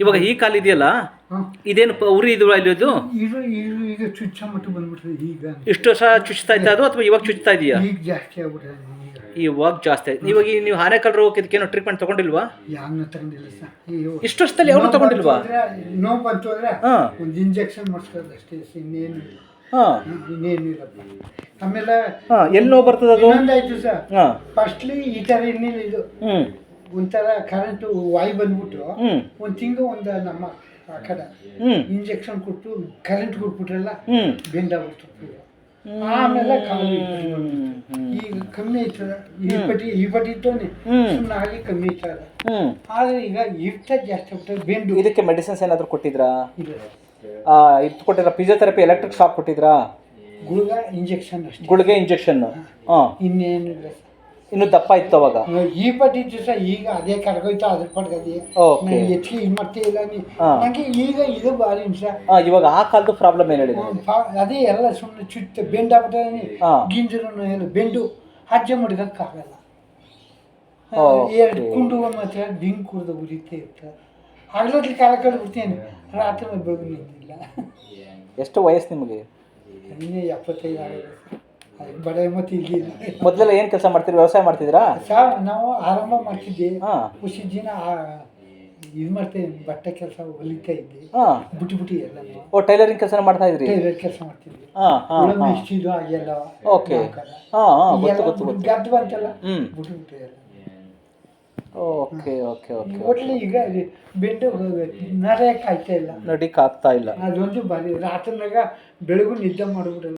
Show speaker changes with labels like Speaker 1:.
Speaker 1: ಇವಾಗ ಈ ಕಾಲ ಇದೆಯಲ್ಲ? ಇದೇನು ಉರಿ ಇದು ಇದು
Speaker 2: ಇದು ಇದು ಈಗ ಚುಚ್ಚ ಮಟ್ಟ ಬಂದ್ಬಿಟ್ರೆ ಈಗ.
Speaker 1: ಇಷ್ಟು ವರ್ಷ ಚುಚ್ತಾ ಇದ್ದ ಅದು ಅಥವಾ ಇವಾಗ ಚುಚ್ತಾ ಇದೆಯಾ?
Speaker 2: ಈಗ ಜಾಸ್ತಿ ಆಗ್ಬಿಟ್ಟಿದೆ
Speaker 1: ಇವಾಗ ಜಾಸ್ತಿ ಆಯ್ತು. ಇವಾಗ ನೀವು ಆನೆಕಲ್ ರೋಗಕ್ಕೆ ಏನೋ ಟ್ರೀಟ್ಮೆಂಟ್ ತಗೊಂಡಿಲ್ವಾ?
Speaker 2: ಯಾವನ್ನ ತಗೊಂಡಿಲ್ಲ ಸರ್.
Speaker 1: ಇಷ್ಟು ವರ್ಷದಲ್ಲಿ ಯಾರು ತಗೊಂಡಿಲ್ವಾ?
Speaker 2: ನೋವು ಬಂತು ಅಂದ್ರೆ ಒಂದು ಇಂಜೆಕ್ಷನ್ ಮಾಡಿಸ್ಕೊಳ್ಳೋದು ಅಷ್ಟೇ ಇನ್ನೇನು ಇಲ್ಲ.
Speaker 1: ಹಾ.
Speaker 2: ಇನ್ನೇನು ಇಲ್ಲಪ್ಪ ಆಮೇಲೆ
Speaker 1: ಎಲ್ಲಿ ನೋವು ಬರ್ತದೆ ಅದು?
Speaker 2: ಇನ್ನೊಂದಾಯ್ತು ಸರ್. ಫಸ್ಟ್ಲಿ ಈ ತರ ಇನ್ನೇನು ಇದು. ಒಂಥರ ಕರೆಂಟು ವಾಯು ಬಂದ್ಬಿಟ್ಟು ಒಂದು ತಿಂಗಳು ಒಂದು ನಮ್ಮ ಆ ಕಡೆ ಇಂಜೆಕ್ಷನ್ ಕೊಟ್ಟು ಕರೆಂಟ್ ಕೊಟ್ಬಿಟ್ರಲ್ಲ
Speaker 1: ಹ್ಮ್.
Speaker 2: ಬೆಂಡಾಗ್ಬಿಡ್ತು ಆಮೇಲೆ ಕಾಲು ಈಗ ಕಮ್ಮಿ ಆಯ್ತದ ಈ ಪಟ್ಟಿ ಈ ಪಟ್ಟಿ. ಸುಮ್ಮನೆ ಆಗಿ ಕಮ್ಮಿ ಆಯ್ತದ ಆದ್ರೆ ಈಗ ಇರ್ತ ಜಾಸ್ತಿ ಆಗ್ಬಿಟ್ಟು ಬೆಂಡು
Speaker 1: ಇದಕ್ಕೆ ಮೆಡಿಸಿನ್ಸ್ ಏನಾದರೂ ಕೊಟ್ಟಿದ್ರಾ?
Speaker 2: ಇಲ್ಲ.
Speaker 1: ಇದು ಕೊಟ್ಟಿದ್ರಾ ಫಿಸಿಯೋಥೆರಪಿ ಎಲೆಕ್ಟ್ರಿಕ್ ಶಾಕ್ ಕೊಟ್ಟಿದ್ರಾ?
Speaker 2: ಗುಳಿಗೆ ಇಂಜೆಕ್ಷನ್
Speaker 1: ಗುಳಿಗೆ ಇಂಜೆಕ್ಷನ್ ಹಾಂ.
Speaker 2: ಇನ್ನೇನಿಲ್ಲ
Speaker 1: ಇನ್ನು ದಪ್ಪ ಇತ್ತು ಅವಾಗ.
Speaker 2: ಈ ಪಟ್ಟಿ ಇತ್ತು ಈಗ ಅದೇ ಕರ್ಗೋಯ್ತು ಅದ್ರ ಪಟ್ಗದೆ
Speaker 1: Okay.
Speaker 2: ನಾನು ಹೆಚ್ಚಿಗೆ ಇದು ಮಾಡ್ತಾ ಇಲ್ಲ ನೀ. ಈಗ ಇದು ಭಾರಿ
Speaker 1: ನಿಮಿಷ ಇವಾಗ ಆ ಕಾಲದ ಪ್ರಾಬ್ಲಮ್ ಏನು ಹೇಳಿದ್ರು?
Speaker 2: ಅದೇ ಎಲ್ಲ ಸುಮ್ಮನೆ ಚುಚ್ಚು ಬೆಂಡಾಗ್ಬಿಟ್ಟೆ
Speaker 1: ಹಾ.
Speaker 2: ಗಿಂಜರು ಏನು ಬೆಂಡು ಹಜ್ಜ ಮಡ್ಗಕ್ಕಾಗಲ್ಲ. ಎರಡು ಕುಂಡು ಮಾತ್ರ ದಿಂಗ್ ಕುಡ್ದು ಉರಿತೇ ಇರ್ತದೆ ಹಗಲೊತ್ಲಿ ಕಾಲ ಕಳ್ಬಿಡ್ತೇನೆ ರಾತ್ರಿ ಮೇಲೆ ಬೆಳಗ್ಗೆ ನಿಂತಿಲ್ಲ.
Speaker 1: ಎಷ್ಟು ವಯಸ್ಸು ನಿಮಗೆ?
Speaker 2: ಎಪ್ಪತ್ತೈದು ಆಗಿದೆ ಅದು ಬಡ ಮತ್ತೆ ಇಲ್ಲಿ
Speaker 1: ಮೊದಲೆಲ್ಲ ಏನು ಕೆಲಸ ಮಾಡ್ತೀರಿ? ವ್ಯವಸಾಯ ಮಾಡ್ತಿದ್ರಾ
Speaker 2: ಸಹ ನಾವು ಆರಂಭ ಮಾಡ್ತಿದ್ವಿ.
Speaker 1: ಹಾ.
Speaker 2: ಖುಷಿ ದಿನ ಇದು ಮಾಡ್ತೇವೆ. ಬಟ್ಟೆ ಕೆಲಸ ಹೊಲಿತಾ ಇದ್ದೆ
Speaker 1: ಹಾ.
Speaker 2: ಬುಟ್ಟಿ ಬಿಟ್ಟು ಎಲ್ಲ
Speaker 1: ಓ ಟೈಲರಿಂಗ್ ಕೆಲಸ ಮಾಡ್ತಾ ಇದ್ರಿ?
Speaker 2: ಟೈಲರ್ ಕೆಲಸ ಮಾಡ್ತಿದ್ವಿ.
Speaker 1: ಹಾ ಹಾ
Speaker 2: ಉಳುಮೆ
Speaker 1: ಹಾ.
Speaker 2: ಇಷ್ಟಿದು ಹಾಗೆಲ್ಲ.
Speaker 1: ಓಕೆ. ಹಾ ಹಾ ಗೊತ್ತು ಗೊತ್ತು ಗೊತ್ತು.
Speaker 2: ಗದ್ದು ಬಂತಲ್ಲ.
Speaker 1: ಹ್ಮ್.
Speaker 2: ಬಿಟ್ಟು ಬಿಟ್ಟು ಎಲ್ಲ.
Speaker 1: ಓಕೆ ಓಕೆ ಓಕೆ
Speaker 2: ಒಟ್ಲಿ ಈಗ ಬೆಂಡು ನರೆಯಕ್ಕೆ ಆಯ್ತಾ ಇಲ್ಲ.
Speaker 1: ನಡಿಕ್ ಆಗ್ತಾ ಇಲ್ಲ.
Speaker 2: ಅದೊಂದು ಬಾರಿ ರಾತ್ರಿನಾಗ ಬೆಳಗು ನಿದ್ದೆ ಮಾಡ್ಬಿಡೋದು.